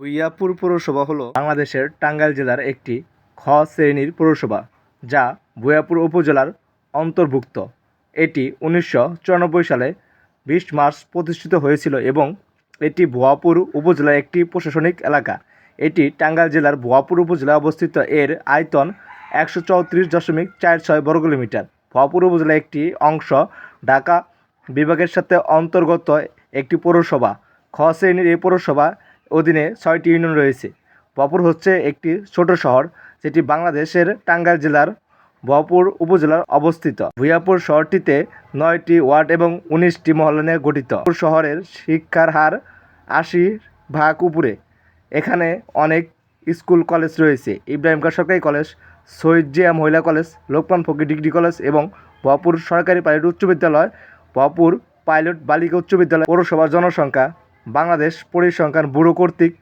ভুইয়াপুর পৌরসভা হলো বাংলাদেশের টাঙ্গাইল জেলার একটি খ শ্রেণির পৌরসভা, যা ভুইয়াপুর উপজেলার অন্তর্ভুক্ত। এটি উনিশশো চুরানব্বই সালে বিশ মার্চ প্রতিষ্ঠিত হয়েছিল এবং এটি ভুয়াপুর উপজেলার একটি প্রশাসনিক এলাকা। এটি টাঙ্গাইল জেলার ভুয়াপুর উপজেলায় অবস্থিত। এর আয়তন একশো চৌত্রিশ দশমিক চার ছয় বর্গ কিলোমিটার। ভুয়াপুর উপজেলার একটি অংশ ঢাকা বিভাগের সাথে অন্তর্গত একটি পৌরসভা। খ শ্রেণির এই পৌরসভা অধীনে ছয়টি ইউনিয়ন রয়েছে। ভপুর হচ্ছে একটি ছোট শহর, যেটি বাংলাদেশের টাঙ্গাইল জেলার ভপুর উপজেলার অবস্থিত। ভুইয়াপুর শহরটিতে নয়টি ওয়ার্ড এবং উনিশটি মহল্লা নিয়ে গঠিত। শহরের শিক্ষার হার আশি ভাগ উপরে। এখানে অনেক স্কুল, কলেজ রয়েছে। ইব্রাহিম সরকারি college Shahid Zia Mahila college, Lokman Fakir degree college এবং ভপুর সরকারি পাইলট উচ্চ বিদ্যালয়। ভপুর পাইলট বালিকা উচ্চ বিদ্যালয়, পৌরসভার জনসংখ্যা বাংলাদেশ পরিসংখ্যান ব্যুরো কর্তৃক